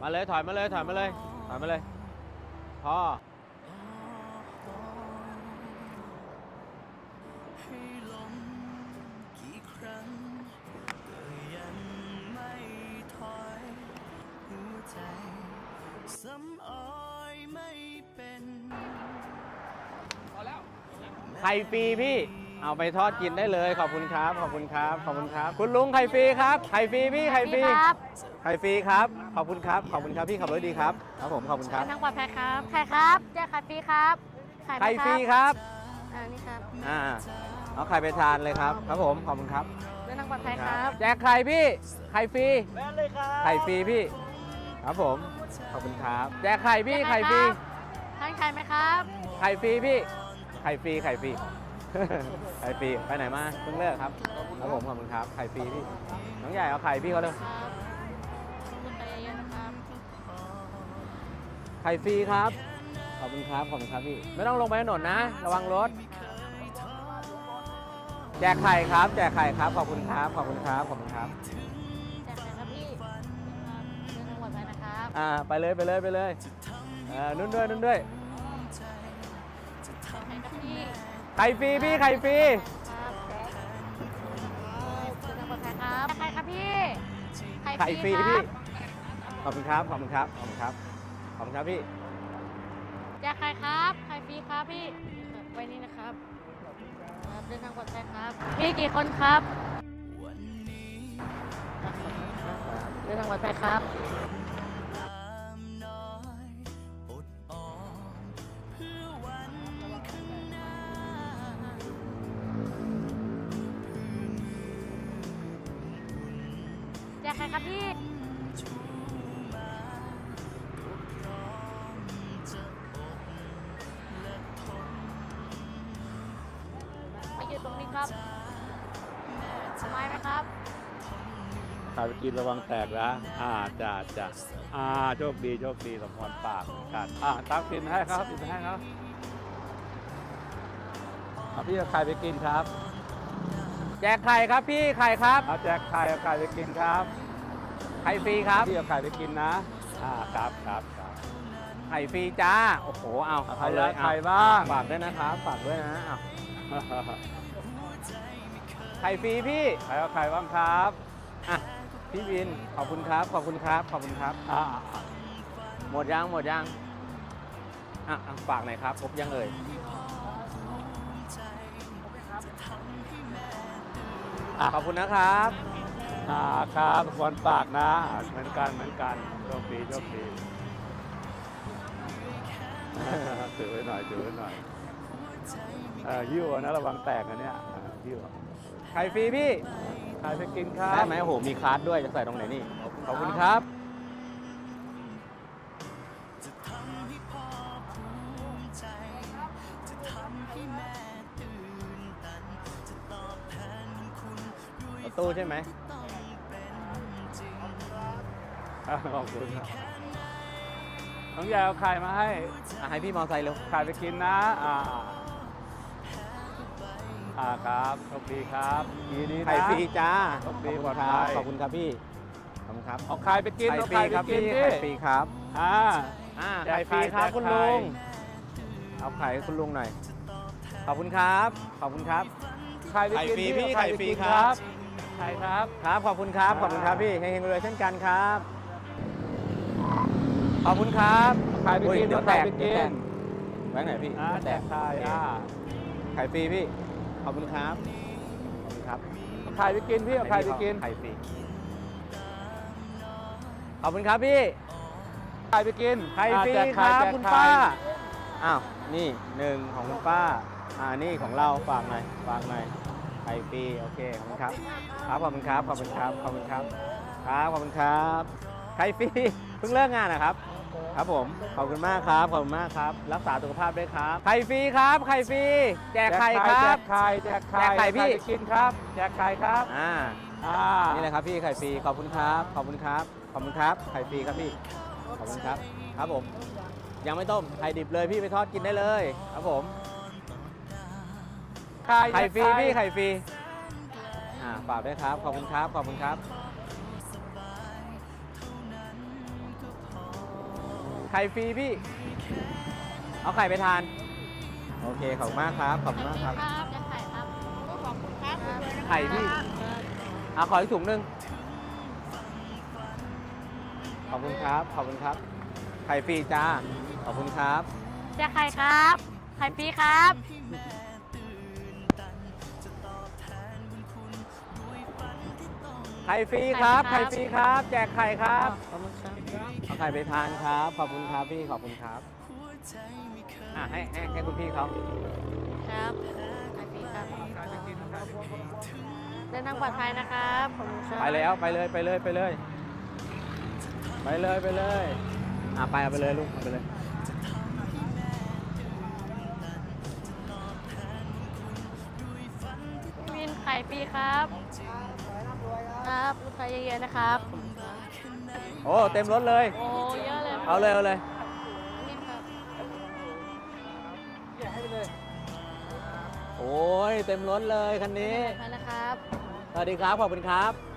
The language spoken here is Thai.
มาเลยถอยมาเลยถอยมาเลยถอยมาเลยพอให้ลมกี่ครั้งก็ยังไม่ถอยหัวใจสำออยไม่เป็นไข่ฟรีพี่ เอาไปทอดกินได้เลย ขอบคุณครับ ขอบคุณครับ ขอบคุณครับ คุณลุงไข่ฟรีครับ ไข่ฟรีพี่ไข่ฟรีครับ ไข่ฟรีครับ ขอบคุณครับ ขอบคุณครับพี่ขับรถดีครับ ครับผม ขอบคุณครับเดินทางปลอดภัยครับไข่ครับแจกไข่ฟรีครับไข่ไหมไข่ฟรีคครับรับ อ่านี่ครับอ่า เอาไข่ไปทานเลยครับ ครับผม ขอบคุณครับเดินทางปลอดภัยครับ แจกไข่พี่ ไข่ฟรีแม่เลยครับ ไข่ฟรีพี่ ครับผม ขอบคุณครับ แจกไข่พี่ไข่ฟรีทานไข่ไหมครับ ไข่ฟรีพี่ ไข่ฟรี ไข่ฟรี ไข่ฟรีไปไหนมาเพิ่งเลิกครับครับผมขอบคุณครับไข่ฟรีพี่น้องใหญ่เอาไข่พี่เขาเลยครับขอบคุณไปเยอะๆนะครับไข่ฟรีครับขอบคุณครับขอบคุณครับพี่ไม่ต้องลงไปถนนนะ ระวังรถ แจกไข่ครับ แจกไข่ครับขอบคุณครับขอบคุณครับขอบคุณครับแจกไข่ครับพี่ครับเดินทางปลอดภัยนะครับอ่าไปเลยไปเลยไปเลยเออนุ่นด้วยนุ่นด้วยแจกไข่ครับพี่ ไข่ฟรีพี่ไข่ฟรีครับเดินทางปลอดภัยครับแจกไข่ครับพี่ไข่ฟรีคพี่บขอบคุณครับ ขอบคุณครับ ขอบคุณครับ ขอบคุณครับพี่แจกไข่ครับไข่ฟรีครับพี่ครับไว้นี่นะครับครับเดินทางปลอดภัยครับ พี่กี่คนครับวันนี้เดินทางปลอดภัยครับ ใครครับพี่ชูมาก็พร้อมจะอดและทนมาอยู่ตรงนี้ครับทำไมไหมครับใครไปกินระวังแตกนะอ่าจ้าจ้าอ่าโชคดีโชคดีสมพรปากเหมือนกันอ่าตักกินให้ครับกินให้ครับเอาพี่เอาไข่ไปกินครับ แจกไข่ครับพี่ไข่ครับ เอาแจกไข่เอาไข่ไปกินครับ ไข่ฟรีครับพี่เอาไข่ไปกินนะ อ่าครับครับครับไข่ฟรีจ้า โอ้โห เอาเอาเอาเลเลยยไข่เอาบ้าง ฝากด้วยนะครับฝากด้วยนะเอาไข่ฟรีพี่ ใครเอาไข่บ้างครับอะ พี่วิน ขอบคุณครับ ขอบคุณครับ ขอบคุณครับ อ่าหมดยัง หมดยัง อะอะฝากหน่อยครับ ครบยังเอ่ย อะขอบคุณนะครับ อ่าครับสมพรปากนะเหมือนกันเหมือนกันโชคดีโชคดีถือไว้หน่อยถือไว้หน่อยเออยิ้วเอานะระวังแตกนะเนี่ยอ่ายิ้วเอาไข่ฟรีพี่ใครไปกินครับได้ไหมโอ้โหมีคาร์ดด้วยจะใส่ตรงไหนนี่ขอบคุณครับจะทำให้พ่อภูมิใจจะทำให้แม่ตื่นตันจะตอบแทนคุณด้วยประตูใช่ไหม ขอบคุณครับน้องยายเอาไข่มาให้อะให้พี่มอไซค์เร็ว ไข่ไปกินนะ อ่า อ่าครับโชคดีครับดีดีนะ ไข่ฟรีจ้าขขออบบคุคุณณคครัรับ บขอบคุณครับพี่ ขอบคุณครับเอาไข่ไปกินไข่เอาฟรีไข่ครับไปกินพี่ดิไข่ฟรีครับ อ่า อ่าแจกไข่ฟรีครับไข่ คุณแจกไข่ลุง เอาไข่ให้คุณลุงหน่อย ขอบคุณครับ ขอบคุณครับ ไข่ไปกินไข่ฟรีดิพี่เอาไข่ฟรีครับ ไข่ครับ ครับ ขอบคุณครับอ่าขอบคุณครับพี่ เฮงๆเลยเช่นกันครับ ขอบคุณครับไข่ไปโอ้ยกินเดี๋ยวไข่แตกไปเดี๋ยวแตกินกแบงค์ไหนพี่อ่าเดี๋ยวแจแตกกไข่อ่าไข่ฟรีพี่ขอบคุณครับขอบคุณครับเอาไข่ไปกินพี่เอาไข่ไปกินไข่ฟรีขอบคุณครับพี่ไข่ไปกินไข่อ่าฟรีแจกคไข่รับแจกคุณไข่ป้าอ้าวนี่หนึ่งของคุณป้าอ่านี่ของเราฝากหน่อยฝากหน่อยไข่ฟรีโอเคขอบคุณครับครับขอบคุณครับขอบคุณครับขอบคุณครับครับขอบคุณครับไข่ฟรีเพิ่งเลิกงานนะครับ ครับผม ขอบคุณมากครับ ขอบคุณมากครับ รักษาสุขภาพด้วยครับ ไข่ฟรีครับ ไข่ฟรี แจกไข่คแจรับกไข่ แจกไข่ แจกไข่พี่เอาไปกินครับ แจกไข่ครับ อ่า อ่า นี่แหละครับพี่ ไข่ฟรี ขอบคุณครับ ขอบคุณครับ ขอบคุณครับ ไข่ฟรีครับพี่ ขอบคุณครับ ครับผม ยังไม่ต้ม ไข่ดิบเลยพี่ไปทอดกินได้เลย ครับผม ไข่ไข่ฟรีพี่ ไข่ฟรีออ่า ฝากด้วยครับ ขอบคุณครับ ขอบคุณครับ ไข่ฟรีพี่ เอาไข่ไปทาน โอเคขอบคุณมากครับ ขอบคุณมากครับ ครับจะไข่ครับขอบคุณครับไข่พี่ อะขออีกถุงหนึ่งขอบคุณครับ ขอบคุณครับ ไข่ฟรีจ้า ขอบคุณครับ จะไข่ครับ ไข่ฟรีครับ ไข่ฟรีครับไข่ไข่ฟฟรีรีคครัรับบแจกไข่ครับ เอาไข่ไปทานครับ ขอบคุณครับพี่ ขอบคุณครับ อะให้ให้ให้คุณพี่เขาครับไข่ฟรีครับเดินทางปลอดภัยนะครับขอบคุณครับไปแล้วไปเลยไปเลยไปเลย ไปเลยไปเลยอะไปเอาไปเลยลูกเอาไปเลย พี่มินไข่ฟรีครับ ครับลูกค้าเยอะๆนะครับ โอ้เต็มรถเลย โอ้เยอะเลยเอาเลยเอาเลยพี่มินครับโอ้ยเต็มรถเลยคันนี้ไปแล้วครับ สวัสดีครับขอบคุณครับ